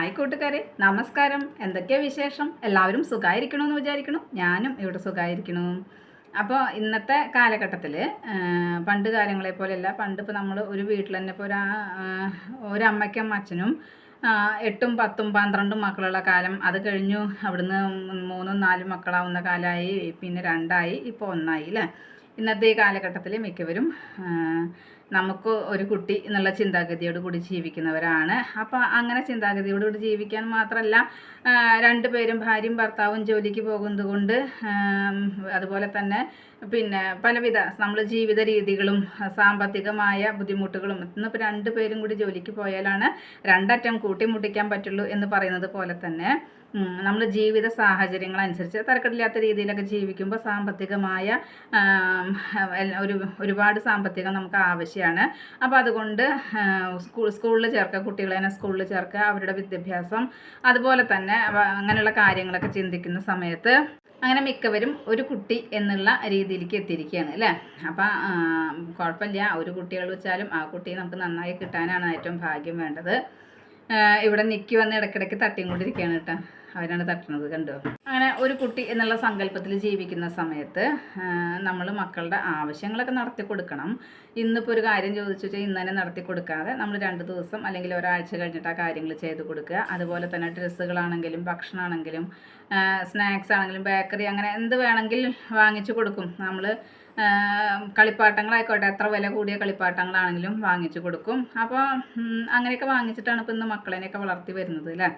Hi കൂട്ടുകാരെ നമസ്കാരം. എന്തൊക്കെയാ വിശേഷം? എല്ലാവരും സുഖമായിരിക്കണമെന്ന് വിചാരിക്കണം? ഞാനും ഇവിടെ സുഖമായിരിക്കണു അപ്പോൾ ഇന്നത്തെ കാലഘട്ടത്തിൽ പണ്ട് കാലങ്ങളെ പോലെയല്ല പണ്ട് ഇപ്പോൾ നമ്മൾ ഒരു വീട്ടിൽ തന്നെ ഇപ്പോൾ ഒരാ ഒരമ്മയ്ക്കും അച്ഛനും എട്ടും പത്തും പന്ത്രണ്ടും മക്കളുള്ള കാലം. അത് കഴിഞ്ഞു അവിടുന്ന് മൂന്നും നാലും മക്കളാവുന്ന കാലമായി പിന്നെ രണ്ടായി ഇപ്പോൾ ഒന്നായി അല്ലേ? ഇന്നത്തെ ഈ കാലഘട്ടത്തിൽ മിക്കവരും നമുക്ക് ഒരു കുട്ടി എന്നുള്ള ചിന്താഗതിയോട് കൂടി ജീവിക്കുന്നവരാണ്. അപ്പോൾ അങ്ങനെ ചിന്താഗതിയോട് കൂടി ജീവിക്കാൻ മാത്രമല്ല രണ്ടുപേരും ഭാര്യയും ഭർത്താവും ജോലിക്ക് പോകുന്നത് കൊണ്ട് അതുപോലെ തന്നെ പിന്നെ പലവിധ നമ്മൾ ജീവിത രീതികളും സാമ്പത്തികമായ ബുദ്ധിമുട്ടുകളും ഇന്നിപ്പോൾ രണ്ടുപേരും കൂടി ജോലിക്ക് പോയാലാണ് രണ്ടറ്റം കൂട്ടിമുട്ടിക്കാൻ പറ്റുള്ളൂ എന്ന് പറയുന്നത് പോലെ തന്നെ. നമ്മൾ ജീവിത സാഹചര്യങ്ങൾ അനുസരിച്ച് തരക്കെട്ടില്ലാത്ത രീതിയിലൊക്കെ ജീവിക്കുമ്പോൾ സാമ്പത്തികമായ ഒരു ഒരുപാട് സാമ്പത്തികം നമുക്ക് ആവശ്യമാണ് അപ്പോൾ അതുകൊണ്ട് സ്കൂൾ സ്കൂളിൽ ചേർക്കുക കുട്ടികളെ തന്നെ സ്കൂളിൽ ചേർക്കുക അവരുടെ വിദ്യാഭ്യാസം അതുപോലെ തന്നെ അങ്ങനെയുള്ള കാര്യങ്ങളൊക്കെ ചിന്തിക്കുന്ന സമയത്ത് അങ്ങനെ മിക്കവരും ഒരു കുട്ടി എന്നുള്ള രീതിയിലേക്ക് എത്തിയിരിക്കുകയാണ് അല്ലേ? അപ്പം കുഴപ്പമില്ല. ഒരു കുട്ടികൾ വെച്ചാലും ആ കുട്ടിയെ നമുക്ക് നന്നായി കിട്ടാനാണ് ഏറ്റവും ഭാഗ്യം വേണ്ടത്. ഇവിടെ നിൽക്കി വന്ന് ഇടയ്ക്കിടയ്ക്ക് തട്ടിയും കൊണ്ടിരിക്കുകയാണ് കേട്ടോ. അവരാണ് തട്ടണത് കണ്ടോ? അങ്ങനെ ഒരു കുട്ടി എന്നുള്ള സങ്കല്പത്തിൽ ജീവിക്കുന്ന സമയത്ത് നമ്മൾ മക്കളുടെ ആവശ്യങ്ങളൊക്കെ നടത്തി കൊടുക്കണം. ഇന്നിപ്പോൾ ഒരു കാര്യം ചോദിച്ചു വെച്ചാൽ ഇന്ന് തന്നെ നടത്തി കൊടുക്കാതെ നമ്മൾ രണ്ട് ദിവസം അല്ലെങ്കിൽ ഒരാഴ്ച കഴിഞ്ഞിട്ട് ആ കാര്യങ്ങൾ ചെയ്ത് കൊടുക്കുക. അതുപോലെ തന്നെ ഡ്രസ്സുകളാണെങ്കിലും ഭക്ഷണമാണെങ്കിലും സ്നാക്സ് ആണെങ്കിലും ബേക്കറി അങ്ങനെ എന്ത് വേണമെങ്കിൽ വാങ്ങിച്ചു കൊടുക്കും. നമ്മൾ കളിപ്പാട്ടങ്ങളായിക്കോട്ടെ എത്ര വില കൂടിയ കളിപ്പാട്ടങ്ങളാണെങ്കിലും വാങ്ങിച്ചു കൊടുക്കും. അപ്പോൾ അങ്ങനെയൊക്കെ വാങ്ങിച്ചിട്ടാണ് ഇപ്പോൾ ഇന്ന് മക്കളെയൊക്കെ വളർത്തി വരുന്നത് അല്ലേ?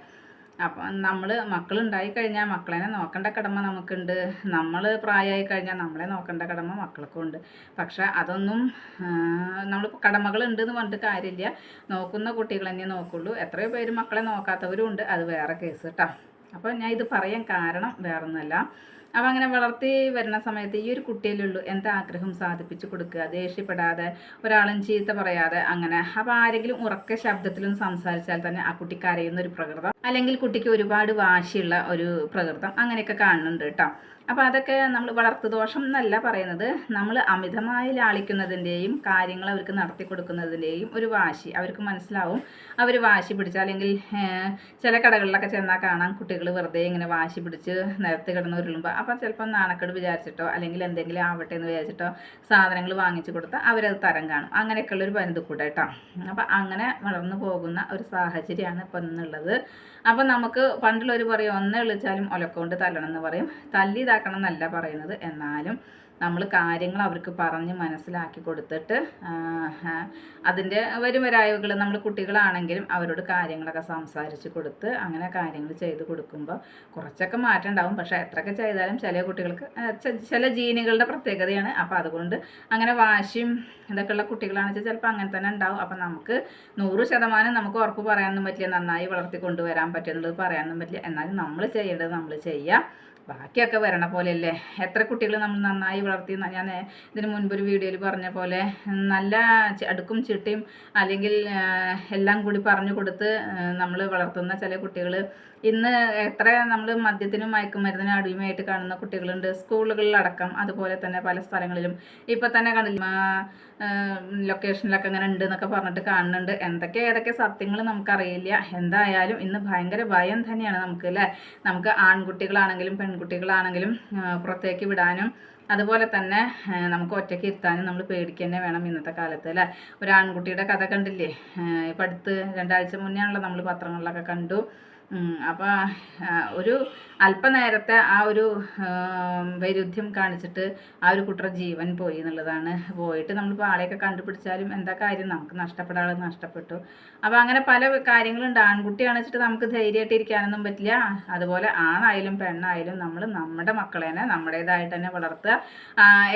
അപ്പം നമ്മൾ മക്കളുണ്ടായി കഴിഞ്ഞാൽ മക്കളെ നോക്കേണ്ട കടമ നമുക്കുണ്ട്. നമ്മൾ പ്രായമായി കഴിഞ്ഞാൽ നമ്മളെ നോക്കേണ്ട കടമ മക്കൾക്കും ഉണ്ട്. പക്ഷെ അതൊന്നും നമ്മൾ കടമകളുണ്ട് എന്ന് പറഞ്ഞിട്ട് കാര്യമില്ല. നോക്കുന്ന കുട്ടികൾ തന്നെ നോക്കുള്ളൂ. എത്രയോ പേര് മക്കളെ നോക്കാത്തവരും ഉണ്ട്. അത് വേറെ കേസ് കേട്ടോ അപ്പോൾ ഞാൻ ഇത് പറയാൻ കാരണം വേറൊന്നുമല്ല. അപ്പം അങ്ങനെ വളർത്തി വരുന്ന സമയത്ത് ഈ ഒരു കുട്ടിയിലുള്ളൂ എന്താ ആഗ്രഹം സാധിപ്പിച്ചു കൊടുക്കുക? ദേഷ്യപ്പെടാതെ ഒരാളും ചീത്ത പറയാതെ അങ്ങനെ. അപ്പോൾ ആരെങ്കിലും ഉറക്ക ശബ്ദത്തിലും സംസാരിച്ചാൽ തന്നെ ആ കുട്ടി കരയുന്ന ഒരു പ്രകൃതം. അല്ലെങ്കിൽ കുട്ടിക്ക് ഒരുപാട് വാശിയുള്ള ഒരു പ്രകൃതം. അങ്ങനെയൊക്കെ കാണുന്നുണ്ട് കേട്ടോ. അപ്പോൾ അതൊക്കെ നമ്മൾ വളർത്തു ദോഷം എന്നല്ല പറയുന്നത്. നമ്മൾ അമിതമായി ലാളിക്കുന്നതിന്റെയും കാര്യങ്ങൾ അവർക്ക് നടത്തി കൊടുക്കുന്നതിന്റെയും ഒരു വാശി അവർക്ക് മനസ്സിലാവും. അവർ വാശി പിടിച്ച അല്ലെങ്കിൽ ചില കടകളിലൊക്കെ ചെന്നാൽ കാണാം കുട്ടികൾ വെറുതെ ഇങ്ങനെ വാശി പിടിച്ച് നിരത്ത് കിടന്ന് ഉരുളുമ്പോൾ അപ്പം ചിലപ്പോൾ നാണക്കേട് വിചാരിച്ചിട്ടോ അല്ലെങ്കിൽ എന്തെങ്കിലും ആവട്ടെ എന്ന് വിചാരിച്ചിട്ടോ സാധനങ്ങൾ വാങ്ങിച്ചു കൊടുത്താൽ അവരത് തരം കാണും. അങ്ങനെയൊക്കെയുള്ളൊരു പരിധി കൂടെ കേട്ടോ അപ്പം അങ്ങനെ വളർന്നു പോകുന്ന ഒരു സാഹചര്യമാണ് ഇപ്പം ഇന്നുള്ളത്. അപ്പം നമുക്ക് പണ്ടുള്ളവർ പറയും ഒന്ന് വിളിച്ചാലും ഒലക്കൊണ്ട് തല്ലണം എന്ന് പറയും. തല്ലിതാക്കണം എന്നല്ല പറയുന്നത്. എന്നാലും നമ്മൾ കാര്യങ്ങൾ അവർക്ക് പറഞ്ഞ് മനസ്സിലാക്കി കൊടുത്തിട്ട് അതിന്റെ വരും വരായകൾ നമ്മൾ കുട്ടികളാണെങ്കിലും അവരോട് കാര്യങ്ങളൊക്കെ സംസാരിച്ച് കൊടുത്ത് അങ്ങനെ കാര്യങ്ങൾ ചെയ്ത് കൊടുക്കുമ്പോൾ കുറച്ചൊക്കെ മാറ്റം ഉണ്ടാവും. പക്ഷേ എത്രയൊക്കെ ചെയ്താലും ചില കുട്ടികൾക്ക് ചില ജീനുകളുടെ പ്രത്യേകതയാണ്. അപ്പോൾ അതുകൊണ്ട് അങ്ങനെ വാശിയും ഇതൊക്കെയുള്ള കുട്ടികളാണെന്ന് വെച്ചാൽ ചിലപ്പോൾ അങ്ങനെ തന്നെ ഉണ്ടാവും. അപ്പം നമുക്ക് നൂറ് ശതമാനം നമുക്ക് ഉറപ്പ് പറയാനൊന്നും പറ്റില്ല. നന്നായി വളർത്തി കൊണ്ടുവരാൻ പറ്റുമെന്നുള്ളത് പറയാനൊന്നും പറ്റില്ല. എന്നാലും നമ്മൾ ചെയ്യേണ്ടത് നമ്മൾ ചെയ്യുക ബാക്കിയൊക്കെ വരണ പോലെയല്ലേ? എത്ര കുട്ടികൾ നമ്മൾ നന്നായി വളർത്തി ഞാൻ ഇതിന് മുൻപ് ഒരു വീഡിയോയിൽ പറഞ്ഞ പോലെ നല്ല അടുക്കും ചിട്ടയും അല്ലെങ്കിൽ എല്ലാം കൂടി പറഞ്ഞു കൊടുത്ത് നമ്മൾ വളർത്തുന്ന ചില കുട്ടികൾ ഇന്ന് എത്ര നമ്മൾ മദ്യത്തിനും മയക്കുമരുന്നിനും അടിമയായിട്ട് കാണുന്ന കുട്ടികളുണ്ട്. സ്കൂളുകളിലടക്കം അതുപോലെ തന്നെ പല സ്ഥലങ്ങളിലും. ഇപ്പം തന്നെ കണ്ടില്ല ലൊക്കേഷനിലൊക്കെ അങ്ങനെ ഉണ്ട് എന്നൊക്കെ പറഞ്ഞിട്ട് കാണുന്നുണ്ട്. എന്തൊക്കെ ഏതൊക്കെ സത്യങ്ങൾ നമുക്കറിയില്ല. എന്തായാലും ഇന്ന് ഭയങ്കര ഭയം തന്നെയാണ് നമുക്ക് അല്ലേ? നമുക്ക് ആൺകുട്ടികളാണെങ്കിലും പെൺകുട്ടികളാണെങ്കിലും പുറത്തേക്ക് വിടാനും അതുപോലെ തന്നെ നമുക്ക് ഒറ്റയ്ക്ക് ഇരുത്താനും നമ്മൾ പേടിക്കുക തന്നെ വേണം ഇന്നത്തെ കാലത്ത് അല്ലേ? ഒരു ആൺകുട്ടിയുടെ കഥ കണ്ടില്ലേ? ഇപ്പം അടുത്ത് രണ്ടാഴ്ച മുന്നേ ആണല്ലോ നമ്മൾ പത്രങ്ങളിലൊക്കെ കണ്ടു. അപ്പോൾ ഒരു അല്പനേരത്തെ ആ ഒരു വൈരുദ്ധ്യം കാണിച്ചിട്ട് ആ ഒരു കുട്ടിയുടെ ജീവൻ പോയി എന്നുള്ളതാണ് പോയിട്ട് നമ്മളിപ്പോൾ ആളെയൊക്കെ കണ്ടുപിടിച്ചാലും എന്താ കാര്യം? നമുക്ക് നഷ്ടപ്പെടാതെ നഷ്ടപ്പെട്ടു. അപ്പോൾ അങ്ങനെ പല കാര്യങ്ങളുണ്ട്. ആൺകുട്ടി വെച്ചിട്ട് നമുക്ക് ധൈര്യമായിട്ട് ഇരിക്കാനൊന്നും പറ്റില്ല. അതുപോലെ ആണായാലും പെണ്ണായാലും നമ്മൾ നമ്മുടെ മക്കളെ തന്നെ നമ്മുടേതായിട്ട് തന്നെ വളർത്തുക.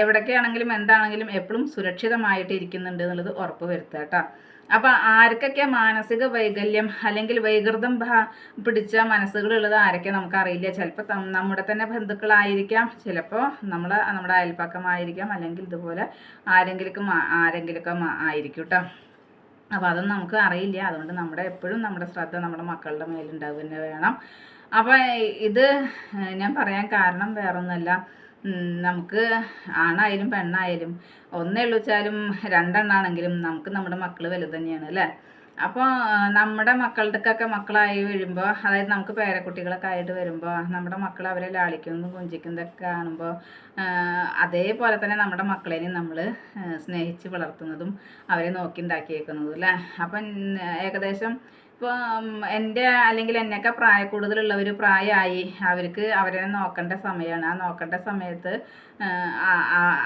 എവിടൊക്കെയാണെങ്കിലും എന്താണെങ്കിലും എപ്പോഴും സുരക്ഷിതമായിട്ട് ഇരിക്കുന്നുണ്ട് എന്നുള്ളത് ഉറപ്പ് വരുത്തുക കേട്ടോ. അപ്പം ആർക്കൊക്കെ മാനസിക വൈകല്യം അല്ലെങ്കിൽ വൈകൃതം പിടിച്ച മനസ്സുകളുള്ളത് ആരൊക്കെ നമുക്കറിയില്ല. ചിലപ്പോൾ നമ്മുടെ തന്നെ ബന്ധുക്കളായിരിക്കാം. ചിലപ്പോൾ നമ്മളെ നമ്മുടെ അയൽപ്പക്കമായിരിക്കാം അല്ലെങ്കിൽ ഇതുപോലെ ആരെങ്കിലും ആരെങ്കിലുമൊക്കെ ആയിരിക്കും കേട്ടോ അപ്പോൾ അതൊന്നും നമുക്ക് അറിയില്ല. അതുകൊണ്ട് നമ്മുടെ എപ്പോഴും നമ്മുടെ ശ്രദ്ധ നമ്മുടെ മക്കളുടെ മേലുണ്ടാവുക തന്നെ വേണം അപ്പോൾ ഇത് ഞാൻ പറയാൻ കാരണം വേറൊന്നുമല്ല നമുക്ക് ആണായാലും പെണ്ണായാലും ഒന്നേ ഉള്ളൂ വെച്ചാലും രണ്ടെണ്ണാണെങ്കിലും നമുക്ക് നമ്മുടെ മക്കൾ വലുത് തന്നെയാണ് അല്ലേ? അപ്പോൾ നമ്മുടെ മക്കളുടെക്കൊക്കെ മക്കളായി വരുമ്പോൾ അതായത് നമുക്ക് പേരക്കുട്ടികളൊക്കെ ആയിട്ട് വരുമ്പോൾ നമ്മുടെ മക്കൾ അവരെ ലാളിക്കുന്നതും കുഞ്ചിക്കുന്നതൊക്കെ കാണുമ്പോൾ അതേപോലെ തന്നെ നമ്മുടെ മക്കളെയും നമ്മൾ സ്നേഹിച്ച് വളർത്തുന്നതും അവരെ നോക്കി ഉണ്ടാക്കിയേക്കുന്നതും അല്ലേ? അപ്പം ഏകദേശം ഇപ്പോൾ എന്റെ അല്ലെങ്കിൽ എന്നെയൊക്കെ പ്രായ കൂടുതലുള്ളവർ പ്രായമായി അവർക്ക് അവരെ നോക്കേണ്ട സമയമാണ് ആ നോക്കേണ്ട സമയത്ത്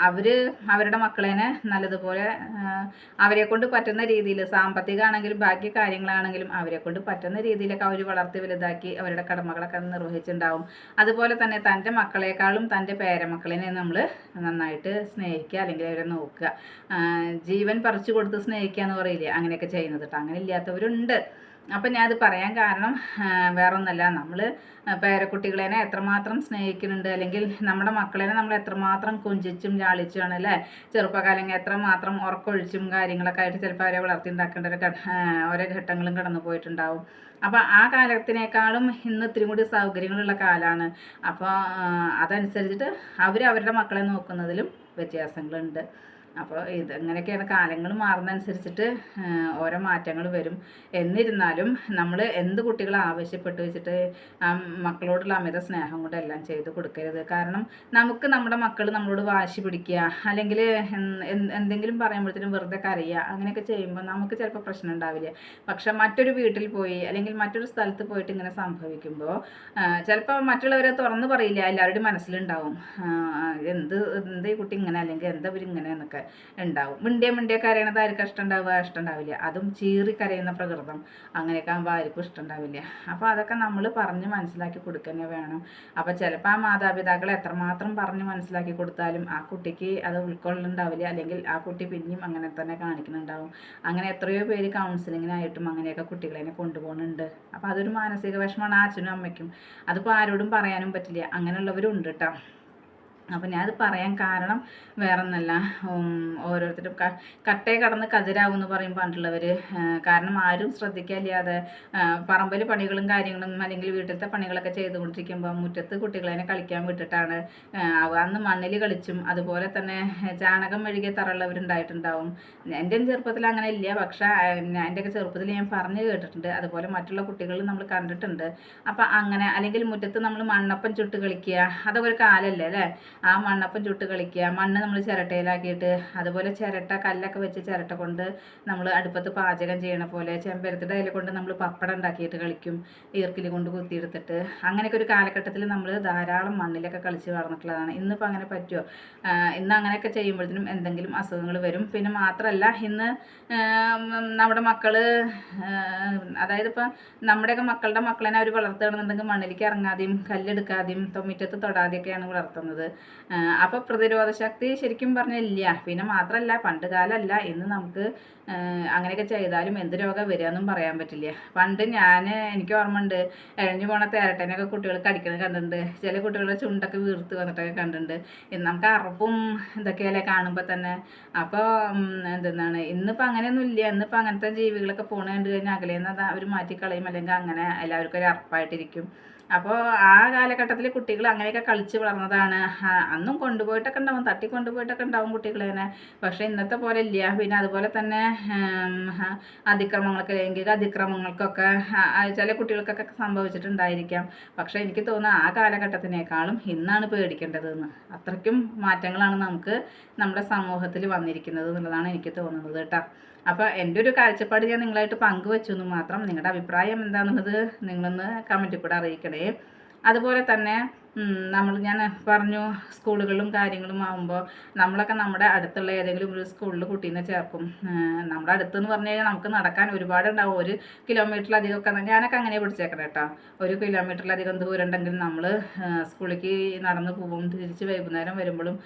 അവർ അവരുടെ മക്കളേനെ നല്ലതുപോലെ അവരെ കൊണ്ട് പറ്റുന്ന രീതിയിൽ സാമ്പത്തികമാണെങ്കിലും ബാക്കി കാര്യങ്ങളാണെങ്കിലും അവരെ കൊണ്ട് പറ്റുന്ന രീതിയിലൊക്കെ അവർ വളർത്തി വലുതാക്കി അവരുടെ കടമകളൊക്കെ നിർവഹിച്ചിട്ടുണ്ടാവും അതുപോലെ തന്നെ തന്റെ മക്കളെക്കാളും തന്റെ പേരമക്കളിനെ നമ്മൾ നന്നായിട്ട് സ്നേഹിക്കുക അല്ലെങ്കിൽ അവരെ നോക്കുക. ജീവൻ പറിച്ചു കൊടുത്ത് സ്നേഹിക്കുക എന്ന് പറയില്ലേ? അങ്ങനെയൊക്കെ ചെയ്യുന്നത് കേട്ടോ. അങ്ങനെ ഇല്ലാത്തവരുണ്ട്. അപ്പം ഞാൻ അത് പറയാൻ കാരണം വേറൊന്നല്ല. നമ്മൾ പേരക്കുട്ടികളെ എത്രമാത്രം സ്നേഹിക്കുന്നുണ്ട് അല്ലെങ്കിൽ നമ്മുടെ മക്കളെ നമ്മൾ എത്രമാത്രം കൊഞ്ചിച്ചും ലാളിച്ചുമാണ് അല്ലേ? ചെറുപ്പകാലങ്ങൾ എത്രമാത്രം ഉറക്കൊഴിച്ചും കാര്യങ്ങളൊക്കെ ആയിട്ട് ചിലപ്പോൾ അവരെ വളർത്തിണ്ടാക്കേണ്ട ഒരു ഓരോ ഘട്ടങ്ങളും കടന്നു പോയിട്ടുണ്ടാവും. അപ്പോൾ ആ കാലത്തിനേക്കാളും ഇന്ന് ഇത്തിരി കൂടി സൗകര്യങ്ങളുള്ള കാലമാണ് അപ്പോൾ അതനുസരിച്ചിട്ട് അവർ അവരുടെ മക്കളെ നോക്കുന്നതിലും വ്യത്യാസങ്ങളുണ്ട്. അപ്പോൾ ഇത് ഇങ്ങനെയൊക്കെയാണ് കാലങ്ങൾ മാറുന്നതനുസരിച്ചിട്ട് ഓരോ മാറ്റങ്ങൾ വരും. എന്നിരുന്നാലും നമ്മൾ എന്ത് കുട്ടികൾ ആവശ്യപ്പെട്ട് വെച്ചിട്ട് ആ മക്കളോടുള്ള അമിത സ്നേഹം കൊണ്ട് എല്ലാം ചെയ്ത് കൊടുക്കരുത്. കാരണം നമുക്ക് നമ്മുടെ മക്കൾ നമ്മളോട് വാശി പിടിക്കുക അല്ലെങ്കിൽ എന്തെങ്കിലും പറയുമ്പോഴത്തേനും വെറുതെ കരയുക അങ്ങനെയൊക്കെ ചെയ്യുമ്പോൾ നമുക്ക് ചിലപ്പോൾ പ്രശ്നം ഉണ്ടാവില്ല. പക്ഷെ മറ്റൊരു വീട്ടിൽ പോയി അല്ലെങ്കിൽ മറ്റൊരു സ്ഥലത്ത് പോയിട്ട് ഇങ്ങനെ സംഭവിക്കുമ്പോൾ ചിലപ്പോൾ മറ്റുള്ളവരെ തുറന്ന് പറയില്ല എല്ലാവരുടെയും മനസ്സിലുണ്ടാവും. എന്ത് എന്ത് ഈ കുട്ടി ഇങ്ങനെ അല്ലെങ്കിൽ എന്താ ഇവരിങ്ങനെ എന്നൊക്കെ. ഉണ്ടാവും. മിണ്ടിയ മിണ്ടിയ കരയണത് ആർക്കും ഇഷ്ടം ഉണ്ടാവുക ഇഷ്ടം ഉണ്ടാവില്ല അതും ചീറി കരയുന്ന പ്രകൃതം. അങ്ങനെയൊക്കെ ആകുമ്പോൾ ആർക്കും ഇഷ്ടം ഉണ്ടാവില്ല അപ്പോൾ അതൊക്കെ നമ്മൾ പറഞ്ഞ് മനസ്സിലാക്കി കൊടുക്കുക വേണം. അപ്പോൾ ചിലപ്പോൾ ആ മാതാപിതാക്കൾ എത്രമാത്രം പറഞ്ഞ് മനസ്സിലാക്കി കൊടുത്താലും ആ കുട്ടിക്ക് അത് ഉൾക്കൊള്ളുന്നുണ്ടാവില്ല അല്ലെങ്കിൽ ആ കുട്ടി പിന്നെയും അങ്ങനെ തന്നെ കാണിക്കുന്നുണ്ടാവും. അങ്ങനെ എത്രയോ പേര് കൗൺസിലിങ്ങിനായിട്ടും അങ്ങനെയൊക്കെ കുട്ടികളെ കൊണ്ടുപോകുന്നുണ്ട്. അപ്പോൾ അതൊരു മാനസിക വിഷമമാണ് അച്ഛനും അമ്മയ്ക്കും. അതിപ്പോൾ ആരോടും പറയാനും പറ്റില്ല. അങ്ങനെയുള്ളവരും ഉണ്ട് കേട്ടോ അപ്പം ഞാനത് പറയാൻ കാരണം വേറെ ഒന്നല്ല ഓരോരുത്തരും കട്ടയെ കടന്ന് കതിരാവും എന്ന് പറയും പണ്ടുള്ളവർ കാരണം ആരും ശ്രദ്ധിക്കാതെ പറമ്പിൽ പണികളും കാര്യങ്ങളും അല്ലെങ്കിൽ വീട്ടിലത്തെ പണികളൊക്കെ ചെയ്തുകൊണ്ടിരിക്കുമ്പോൾ മുറ്റത്ത് കുട്ടികളെ കളിക്കാൻ വിട്ടിട്ടാണ് അന്ന് മണ്ണിൽ കളിച്ചും അതുപോലെ തന്നെ ചാണകം മെഴുകിയ തറയുള്ളവരുണ്ടായിട്ടുണ്ടാവും. എന്റെ ചെറുപ്പത്തിൽ അങ്ങനെ ഇല്ല. പക്ഷേ എന്റെയൊക്കെ ചെറുപ്പത്തിൽ ഞാൻ പറഞ്ഞു കേട്ടിട്ടുണ്ട്. അതുപോലെ മറ്റുള്ള കുട്ടികൾ നമ്മൾ കണ്ടിട്ടുണ്ട്. അപ്പം അങ്ങനെ അല്ലെങ്കിൽ മുറ്റത്ത് നമ്മൾ മണ്ണപ്പം ചുട്ട് കളിക്കുക അതൊക്കെ ഒരു കാലല്ലേ അല്ലേ? ആ മണ്ണപ്പം ചുട്ട് കളിക്കുക. മണ്ണ് നമ്മൾ ചിരട്ടയിലാക്കിയിട്ട് അതുപോലെ ചിരട്ട കല്ലൊക്കെ വെച്ച് ചിരട്ട കൊണ്ട് നമ്മൾ അടുപ്പത്ത് പാചകം ചെയ്യണ പോലെ ചെമ്പരത്തിന്റെ അതിൽ കൊണ്ട് നമ്മൾ പപ്പടം ഉണ്ടാക്കിയിട്ട് കളിക്കും. ഈർക്കിൽ കൊണ്ട് കുത്തിയെടുത്തിട്ട്. അങ്ങനെയൊക്കെ ഒരു കാലഘട്ടത്തിൽ നമ്മൾ ധാരാളം മണ്ണിലൊക്കെ കളിച്ച് വളർന്നിട്ടുള്ളതാണ്. ഇന്നിപ്പോൾ അങ്ങനെ പറ്റുമോ ഇന്ന് അങ്ങനെയൊക്കെ ചെയ്യുമ്പോഴത്തേനും എന്തെങ്കിലും അസുഖങ്ങൾ വരും. പിന്നെ മാത്രമല്ല ഇന്ന് നമ്മുടെ മക്കൾ അതായത് ഇപ്പം നമ്മുടെയൊക്കെ മക്കളുടെ മക്കളെ അവർ വളർത്തുകയാണെന്നുണ്ടെങ്കിൽ മണ്ണിലേക്ക് ഇറങ്ങാതെയും കല്ലെടുക്കാതെയും തൊമ്മിറ്റത്ത് തൊടാതെയൊക്കെയാണ് വളർത്തുന്നത്. അപ്പോൾ പ്രതിരോധ ശക്തി ശരിക്കും പറഞ്ഞില്ല. പിന്നെ മാത്രല്ല പണ്ട് കാലമല്ല ഇന്ന് നമുക്ക് അങ്ങനെയൊക്കെ ചെയ്താലും എന്ത് രോഗം വരികയെന്നും പറയാൻ പറ്റില്ല. പണ്ട് ഞാൻ എനിക്ക് ഓർമ്മയുണ്ട് എഴഞ്ഞു പോണ തേരട്ടനൊക്കെ കുട്ടികൾ കടിക്കുന്നത് കണ്ടിട്ടുണ്ട്. ചില കുട്ടികളുടെ ചുണ്ടൊക്കെ വീർത്ത് വന്നിട്ടൊക്കെ കണ്ടിട്ടുണ്ട്. ഇന്ന് നമുക്ക് അറപ്പും ഇതൊക്കെയല്ലേ കാണുമ്പോൾ തന്നെ. അപ്പോൾ എന്തെന്നാണ് ഇന്നിപ്പോൾ അങ്ങനെയൊന്നും ഇല്ല. ഇന്നിപ്പോൾ അങ്ങനത്തെ ജീവികളൊക്കെ പോണ കണ്ടു കഴിഞ്ഞാൽ അകലേന്ന് അവർ മാറ്റിക്കളയും. അല്ലെങ്കിൽ അങ്ങനെ എല്ലാവർക്കും ഒരു അറപ്പായിട്ടിരിക്കും. അപ്പോൾ ആ കാലഘട്ടത്തിൽ കുട്ടികൾ അങ്ങനെയൊക്കെ കളിച്ച് വളർന്നതാണ്. അന്നും കൊണ്ടുപോയിട്ടൊക്കെ ഉണ്ടാവും. തട്ടി കൊണ്ടുപോയിട്ടൊക്കെ ഉണ്ടാവും കുട്ടികളെ പക്ഷേ ഇന്നത്തെ പോലെ ഇല്ല. പിന്നെ അതുപോലെ തന്നെ അതിക്രമങ്ങൾക്ക് ലൈംഗിക അതിക്രമങ്ങൾക്കൊക്കെ ചില കുട്ടികൾക്കൊക്കെ സംഭവിച്ചിട്ടുണ്ടായിരിക്കാം. പക്ഷേ എനിക്ക് തോന്നുന്നു ആ കാലഘട്ടത്തിനേക്കാളും ഇന്നാണ് പേടിക്കേണ്ടതെന്ന്. അത്രയ്ക്കും മാറ്റങ്ങളാണ് നമുക്ക് നമ്മുടെ സമൂഹത്തിൽ വന്നിരിക്കുന്നത് എന്നുള്ളതാണ് എനിക്ക് തോന്നുന്നത് കേട്ടോ. അപ്പോൾ എന്റെ ഒരു കാഴ്ചപ്പാട് ഞാൻ നിങ്ങളായിട്ട് പങ്കുവെച്ചു എന്ന് മാത്രം നിങ്ങളുടെ അഭിപ്രായം എന്താണെന്നുള്ളത് നിങ്ങളൊന്ന് കമന്റിൽ കൂടെ അറിയിക്കണേ. അതുപോലെ തന്നെ നമ്മൾ ഞാൻ പറഞ്ഞു സ്കൂളുകളും കാര്യങ്ങളും ആകുമ്പോൾ നമ്മളൊക്കെ നമ്മുടെ അടുത്തുള്ള ഏതെങ്കിലും ഒരു സ്കൂളിൽ കുട്ടീനെ ചേർക്കും. നമ്മുടെ അടുത്തെന്ന് പറഞ്ഞു കഴിഞ്ഞാൽ നമുക്ക് നടക്കാൻ ഒരുപാട് ഉണ്ടാവും ഒരു കിലോമീറ്ററിലധികമൊക്കെ ഞാനൊക്കെ അങ്ങനെ പിടിച്ചേക്കണം കേട്ടോ ഒരു കിലോമീറ്ററിലധികം ദൂരം ഉണ്ടെങ്കിൽ നമ്മൾ സ്കൂളിലേക്ക് നടന്ന് പോകും. തിരിച്ച് വൈകുന്നേരം വരുമ്പോഴും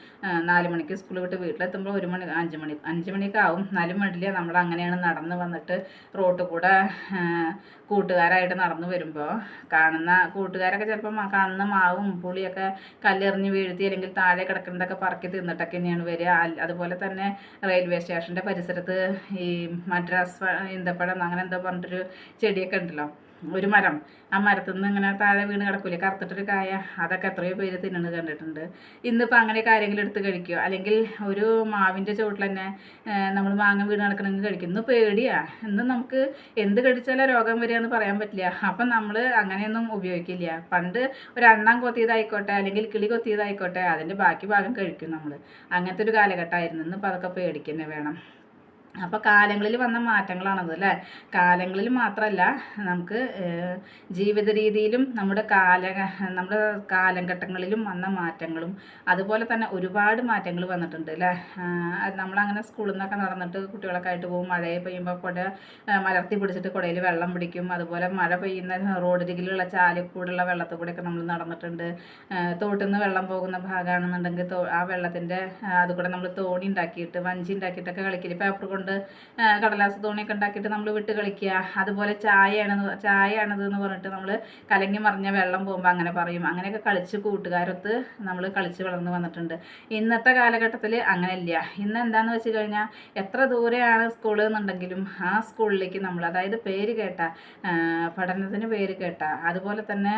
നാല് മണിക്ക് സ്കൂളിൽ വിട്ട് വീട്ടിലെത്തുമ്പോൾ ഒരു മണി അഞ്ച് മണി അഞ്ച് മണിയൊക്കെ ആവും. നാല് മണിയിലെ നമ്മൾ അങ്ങനെയാണ് നടന്ന് വന്നിട്ട് റോട്ട് കൂടെ കൂട്ടുകാരായിട്ട് നടന്നു വരുമ്പോൾ കാണുന്ന കൂട്ടുകാരൊക്കെ ചിലപ്പോൾ കാണുന്ന മാവും പുളിയൊക്കെ കല്ലെറിഞ്ഞ് വീഴ്ത്തി അല്ലെങ്കിൽ താഴെ കിടക്കുന്നതൊക്കെ പറക്കി തിന്നിട്ടൊക്കെ തന്നെയാണ് വരിക. അതുപോലെ തന്നെ റെയിൽവേ സ്റ്റേഷന്റെ പരിസരത്ത് ഈ മദ്രാസ് ഈന്തപ്പഴം അങ്ങനെ എന്തോ പറഞ്ഞിട്ടൊരു ചെടിയൊക്കെ ഉണ്ടല്ലോ. ഒരു മരം. ആ മരത്തിൽ നിന്ന് ഇങ്ങനെ താഴെ വീണ് കിടക്കൂലേ? കറുത്തിട്ടൊരു കായ. അതൊക്കെ എത്രയോ പേര് തിന്നണത് കണ്ടിട്ടുണ്ട്. ഇന്നിപ്പോൾ അങ്ങനെ കാര്യങ്ങൾ എടുത്ത് കഴിക്കുക അല്ലെങ്കിൽ ഒരു മാവിന്റെ ചുവട്ടിൽ തന്നെ നമ്മൾ മാങ്ങ വീണ് കിടക്കണമെങ്കിൽ കഴിക്കും. ഇന്ന് പേടിയാ. ഇന്ന് നമുക്ക് എന്ത് കഴിച്ചാലും രോഗം വരിക എന്ന് പറയാൻ പറ്റില്ല. അപ്പം നമ്മൾ അങ്ങനെയൊന്നും ഉപയോഗിക്കില്ല. പണ്ട് ഒരു അണ്ണം കൊത്തിയതായിക്കോട്ടെ അല്ലെങ്കിൽ കിളി കൊത്തിയതായിക്കോട്ടെ അതിന്റെ ബാക്കി ഭാഗം കഴിക്കും നമ്മൾ അങ്ങനത്തെ ഒരു കാലഘട്ടമായിരുന്നു. ഇന്നിപ്പോൾ അതൊക്കെ പേടിക്കന്നെ വേണം. അപ്പോൾ കാലങ്ങളിൽ വന്ന മാറ്റങ്ങളാണത് അല്ലേ? കാലങ്ങളിൽ മാത്രമല്ല നമുക്ക് ജീവിത രീതിയിലും നമ്മുടെ കാല നമ്മുടെ കാലഘട്ടങ്ങളിലും വന്ന മാറ്റങ്ങളും അതുപോലെ തന്നെ ഒരുപാട് മാറ്റങ്ങൾ വന്നിട്ടുണ്ട് അല്ലേ? നമ്മളങ്ങനെ സ്കൂളിൽ നിന്നൊക്കെ നടന്നിട്ട് കുട്ടികളൊക്കെ ആയിട്ട് പോകും മഴയെ പെയ്യുമ്പോൾ കുട മലർത്തി പിടിച്ചിട്ട് കുടയിൽ വെള്ളം പിടിക്കും അതുപോലെ മഴ പെയ്യുന്ന റോഡരികിലുള്ള ചാലിക്കൂടുള്ള വെള്ളത്തിൽ കൂടെയൊക്കെ നമ്മൾ നടന്നിട്ടുണ്ട്. തോട്ടിൽ നിന്ന് വെള്ളം പോകുന്ന ഭാഗമാണെന്നുണ്ടെങ്കിൽ ആ വെള്ളത്തിന്റെ അതുകൂടെ നമ്മൾ തോണി ഉണ്ടാക്കിയിട്ട് വഞ്ചി ഉണ്ടാക്കിയിട്ടൊക്കെ കളിക്കില്ല പേപ്പർ കൊണ്ട് കൊണ്ട് കടലാസ് തോണിയൊക്കെ ഉണ്ടാക്കിയിട്ട് നമ്മൾ വിട്ട് കളിക്കുക. അതുപോലെ ചായയാണെന്ന് ചായയാണത് എന്ന് പറഞ്ഞിട്ട് നമ്മൾ കലങ്ങി മറിഞ്ഞ വെള്ളം പോകുമ്പോൾ അങ്ങനെ പറയും. അങ്ങനെയൊക്കെ കളിച്ച് കൂട്ടുകാരൊത്ത് നമ്മൾ കളിച്ച് വളർന്നു വന്നിട്ടുണ്ട്. ഇന്നത്തെ കാലഘട്ടത്തിൽ അങ്ങനെയില്ല. ഇന്ന് എന്താണെന്ന് വെച്ച് കഴിഞ്ഞാൽ എത്ര ദൂരെയാണ് സ്കൂൾ എന്നുണ്ടെങ്കിലും ആ സ്കൂളിലേക്ക് നമ്മൾ അതായത് പേര് കേട്ട പഠനത്തിന് പേര് കേട്ട അതുപോലെ തന്നെ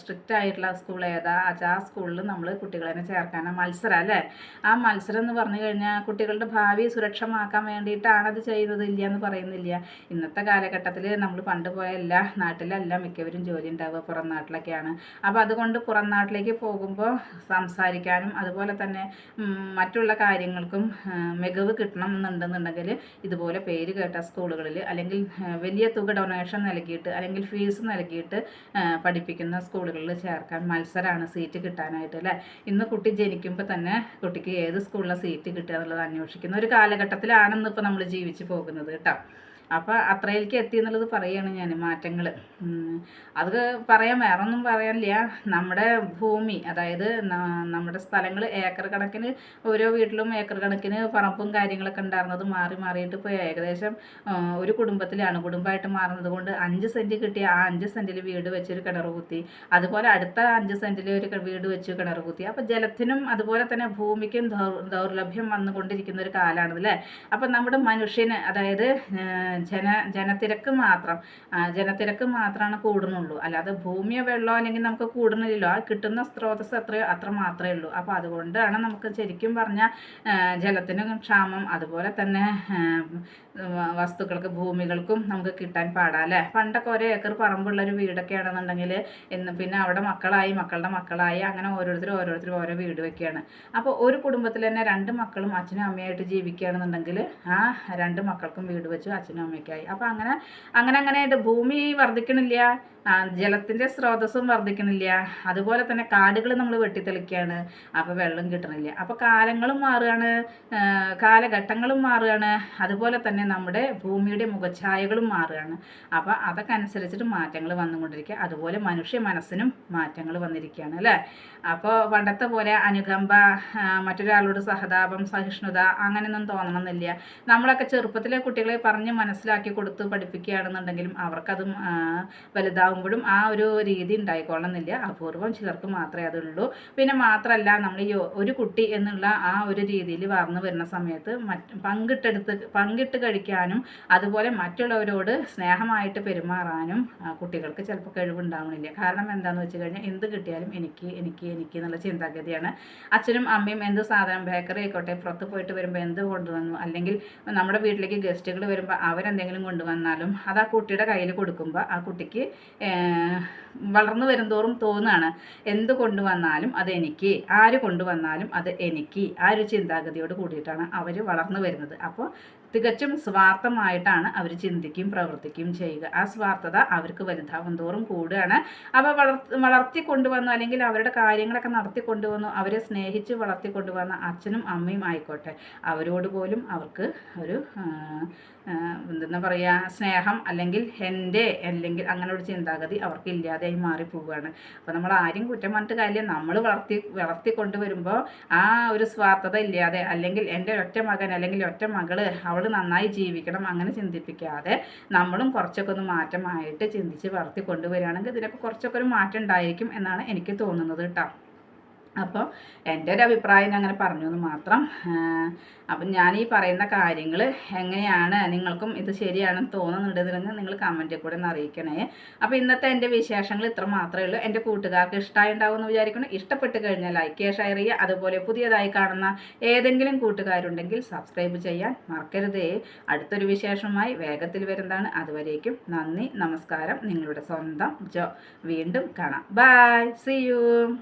സ്ട്രിക്റ്റ് ആയിട്ടുള്ള സ്കൂൾ ഏതാ ആ സ്കൂളിൽ നമ്മൾ കുട്ടികളെ ചേർക്കാനാണ് മത്സരം അല്ലേ? ആ മത്സരം എന്ന് പറഞ്ഞു കഴിഞ്ഞാൽ കുട്ടികളുടെ ഭാവി സുരക്ഷമാക്കാൻ വേണ്ടിയിട്ട് വേണ്ടിയിട്ടാണ് അത് ചെയ്യുന്നത് ഇല്ല എന്ന് പറയുന്നില്ല. ഇന്നത്തെ കാലഘട്ടത്തിൽ നമ്മൾ പണ്ട് പോയ എല്ലാ നാട്ടിലല്ല മിക്കവരും ജോലി ഉണ്ടാവുക പുറം നാട്ടിലൊക്കെയാണ്. അപ്പോൾ അതുകൊണ്ട് പുറം നാട്ടിലേക്ക് പോകുമ്പോൾ സംസാരിക്കാനും അതുപോലെ തന്നെ മറ്റുള്ള കാര്യങ്ങൾക്കും മികവ് കിട്ടണം എന്നുണ്ടെന്നുണ്ടെങ്കിൽ ഇതുപോലെ പേര് കേട്ട സ്കൂളുകളിൽ അല്ലെങ്കിൽ വലിയ തുക ഡൊണേഷൻ നൽകിയിട്ട് അല്ലെങ്കിൽ ഫീസ് നൽകിയിട്ട് പഠിപ്പിക്കുന്ന സ്കൂളുകളിൽ ചേർക്കാൻ മത്സരമാണ് സീറ്റ് കിട്ടാനായിട്ട് അല്ലേ? ഇന്ന് കുട്ടി ജനിക്കുമ്പോൾ തന്നെ കുട്ടിക്ക് ഏത് സ്കൂളിലെ സീറ്റ് കിട്ടുക എന്നുള്ളത് അന്വേഷിക്കുന്ന ഒരു കാലഘട്ടത്തിലാണെന്ന് ഇപ്പോൾ നമ്മൾ ജീവിച്ച് പോകുന്നത് കേട്ടോ. അപ്പോൾ അത്രയിലേക്ക് എത്തി എന്നുള്ളത് പറയുകയാണ് ഞാൻ മാറ്റങ്ങൾ അത് പറയാൻ വേറെ ഒന്നും പറയാനില്ല. നമ്മുടെ ഭൂമി അതായത് നമ്മുടെ സ്ഥലങ്ങൾ ഏക്കർ കണക്കിന് ഓരോ വീട്ടിലും ഏക്കർ കണക്കിന് പറമ്പും കാര്യങ്ങളൊക്കെ ഉണ്ടായിരുന്നത് മാറി മാറിയിട്ട് ഇപ്പോൾ ഏകദേശം ഒരു കുടുംബത്തിലാണ് കുടുംബമായിട്ട് മാറുന്നത് കൊണ്ട് അഞ്ച് സെന്റ് കിട്ടിയ ആ അഞ്ച് സെന്റിൽ വീട് വെച്ചൊരു കിണർ കുത്തി. അതുപോലെ അടുത്ത അഞ്ച് സെന്റിൽ ഒരു വീട് വെച്ച് കിണർ കുത്തി. അപ്പോൾ ജലത്തിനും അതുപോലെ തന്നെ ഭൂമിക്കും ദൗർലഭ്യം വന്നുകൊണ്ടിരിക്കുന്ന ഒരു കാലമാണ് അല്ലേ അപ്പം നമ്മുടെ മനുഷ്യന് അതായത് ജന ജനത്തിരക്ക് മാത്രം ജനത്തിരക്ക് മാത്രമാണ് കൂടുന്നുള്ളൂ. അല്ലാതെ ഭൂമിയോ വെള്ളമോ അല്ലെങ്കിൽ നമുക്ക് കൂടുന്നില്ലല്ലോ. ആ കിട്ടുന്ന സ്രോതസ് എത്രയോ അത്ര മാത്രമേ ഉള്ളൂ. അപ്പോൾ അതുകൊണ്ടാണ് നമുക്ക് ശരിക്കും പറഞ്ഞാൽ ജലത്തിന് ക്ഷാമം അതുപോലെ തന്നെ വസ്തുക്കൾക്ക് ഭൂമികൾക്കും നമുക്ക് കിട്ടാൻ പാടാം അല്ലേ? പണ്ടൊക്കെ ഒരേ ഏക്കർ പറമ്പുള്ള ഒരു വീടൊക്കെ ആണെന്നുണ്ടെങ്കിൽ എന്ന് പിന്നെ അവിടെ മക്കളായി മക്കളുടെ മക്കളായി അങ്ങനെ ഓരോരുത്തരും ഓരോരുത്തരും ഓരോ വീട് വെക്കുകയാണ്. അപ്പോൾ ഒരു കുടുംബത്തിൽ തന്നെ രണ്ട് മക്കളും അച്ഛനും അമ്മയായിട്ട് ജീവിക്കുകയാണെന്നുണ്ടെങ്കിൽ ആ രണ്ട് മക്കൾക്കും വീട് വെച്ചു അച്ഛനും അമ്മയ്ക്കായി അപ്പോൾ അങ്ങനെ അങ്ങനെ അങ്ങനെ ഭൂമി വർദ്ധിക്കണില്ല ജലത്തിന്റെ സ്രോതസ്സും വർദ്ധിക്കണില്ല. അതുപോലെ തന്നെ കാടുകൾ നമ്മൾ വെട്ടിത്തെളിക്കുകയാണ് അപ്പോൾ വെള്ളം കിട്ടണില്ല. അപ്പോൾ കാലങ്ങളും മാറുകയാണ്. കാലഘട്ടങ്ങളും മാറുകയാണ്. അതുപോലെ തന്നെ നമ്മുടെ ഭൂമിയുടെ മുഖഛായകളും മാറുകയാണ്. അപ്പോൾ അതൊക്കെ അനുസരിച്ചിട്ട് മാറ്റങ്ങൾ വന്നുകൊണ്ടിരിക്കുക. അതുപോലെ മനുഷ്യ മനസ്സിനും മാറ്റങ്ങൾ വന്നിരിക്കുകയാണ് അല്ലേ? അപ്പോൾ പണ്ടത്തെ പോലെ അനുകമ്പ മറ്റൊരാളോട് സഹതാപം സഹിഷ്ണുത അങ്ങനെയൊന്നും തോന്നണമെന്നില്ല. നമ്മളൊക്കെ ചെറുപ്പത്തിലെ കുട്ടികളെ പറഞ്ഞ് മനസ്സിലാക്കി കൊടുത്ത് പഠിപ്പിക്കുകയാണെന്നുണ്ടെങ്കിലും അവർക്കതും വലുതാവും ആകുമ്പോഴും ആ ഒരു രീതി ഉണ്ടായിക്കൊള്ളണമെന്നില്ല അപൂർവം ചിലർക്ക് മാത്രമേ അതുള്ളൂ. പിന്നെ മാത്രമല്ല നമ്മൾ ഈ ഒരു കുട്ടി എന്നുള്ള ആ ഒരു രീതിയിൽ വളർന്നു വരുന്ന സമയത്ത് മറ്റ് പങ്കിട്ടെടുത്ത് പങ്കിട്ട് കഴിക്കാനും അതുപോലെ മറ്റുള്ളവരോട് സ്നേഹമായിട്ട് പെരുമാറാനും കുട്ടികൾക്ക് ചിലപ്പോൾ കഴിവുണ്ടാവണില്ല. കാരണം എന്താണെന്ന് വെച്ച് കഴിഞ്ഞാൽ എന്ത് കിട്ടിയാലും എനിക്ക് എനിക്ക് എനിക്ക് എന്നുള്ള ചിന്താഗതിയാണ്. അച്ഛനും അമ്മയും എന്ത് സാധനം ബേക്കറി ആയിക്കോട്ടെ പുറത്ത് പോയിട്ട് വരുമ്പോൾ എന്ത് കൊണ്ടുവന്നു അല്ലെങ്കിൽ നമ്മുടെ വീട്ടിലേക്ക് ഗസ്റ്റുകൾ വരുമ്പോൾ അവരെന്തെങ്കിലും കൊണ്ടുവന്നാലും അത് ആ കുട്ടിയുടെ കയ്യിൽ കൊടുക്കുമ്പോൾ ആ കുട്ടിക്ക് വളർന്നു വരുന്തോറും തോന്നുകയാണ് എന്ത് കൊണ്ടുവന്നാലും അത് എനിക്ക്. ആര് കൊണ്ടുവന്നാലും അത് എനിക്ക്. ആ ഒരു ചിന്താഗതിയോട് കൂടിയിട്ടാണ് അവർ വളർന്നു വരുന്നത്. അപ്പോൾ തികച്ചും സ്വാർത്ഥമായിട്ടാണ് അവർ ചിന്തിക്കുകയും പ്രവർത്തിക്കുകയും ചെയ്യുക. ആ സ്വാർത്ഥത അവർക്ക് വലുതാവും തോറും കൂടുകയാണ്. വളർത്തി വളർത്തി കൊണ്ടുവന്നു അല്ലെങ്കിൽ അവരുടെ കാര്യങ്ങളൊക്കെ നടത്തി കൊണ്ടുവന്നു അവരെ സ്നേഹിച്ച് വളർത്തി കൊണ്ടുവന്ന അച്ഛനും അമ്മയും ആയിക്കോട്ടെ. അവരോട് പോലും അവർക്ക് ഒരു എന്താ പറയുക സ്നേഹം അല്ലെങ്കിൽ എന്റെ അല്ലെങ്കിൽ അങ്ങനെ ഒരു ചിന്താഗതി അവർക്ക് ഇല്ലാതെയായി മാറിപ്പോവുകയാണ്. അപ്പോൾ നമ്മൾ ആരും കുറ്റം പറഞ്ഞിട്ട് കാര്യം നമ്മൾ വളർത്തി വളർത്തി കൊണ്ടുവരുമ്പോൾ ആ ഒരു സ്വാർത്ഥത ഇല്ലാതെ അല്ലെങ്കിൽ എന്റെ ഒറ്റ മകൻ അല്ലെങ്കിൽ ഒറ്റ മകൾ അവൾ നന്നായി ജീവിക്കണം അങ്ങനെ ചിന്തിപ്പിക്കാതെ നമ്മളും കുറച്ചൊക്കെ ഒന്ന് മാറ്റമായിട്ട് ചിന്തിച്ച് വളർത്തി കൊണ്ടുവരികയാണെങ്കിൽ ഇതിനൊക്കെ കുറച്ചൊക്കെ ഒരു മാറ്റം ഉണ്ടായിരിക്കും എന്നാണ് എനിക്ക് തോന്നുന്നത് കേട്ടോ. അപ്പോൾ എന്റെ ഒരു അഭിപ്രായം അങ്ങനെ പറഞ്ഞു എന്ന് മാത്രം. അപ്പം ഞാൻ ഈ പറയുന്ന കാര്യങ്ങൾ എങ്ങനെയാണ് നിങ്ങൾക്കും ഇത് ശരിയാണെന്ന് തോന്നുന്നുണ്ടെന്ന് നിങ്ങൾ കമന്റിൽ കൂടെ ഒന്ന് അറിയിക്കണേ. അപ്പോൾ ഇന്നത്തെ എന്റെ വിശേഷങ്ങൾ ഇത്ര മാത്രമേ ഉള്ളൂ. എന്റെ കൂട്ടുകാർക്ക് ഇഷ്ടമായി ഉണ്ടാവുമെന്ന് വിചാരിക്കണം ഇഷ്ടപ്പെട്ട് കഴിഞ്ഞാൽ ലൈക്ക് ചെയ്യുക ഷെയർ ചെയ്യുക. അതുപോലെ പുതിയതായി കാണുന്ന ഏതെങ്കിലും കൂട്ടുകാരുണ്ടെങ്കിൽ സബ്സ്ക്രൈബ് ചെയ്യാൻ മറക്കരുതേ. അടുത്തൊരു വിശേഷമായി വേഗത്തിൽ വരുന്നതാണ്. അതുവരേക്കും നന്ദി നമസ്കാരം. നിങ്ങളുടെ സ്വന്തം ജോ. വീണ്ടും കാണാം. By C U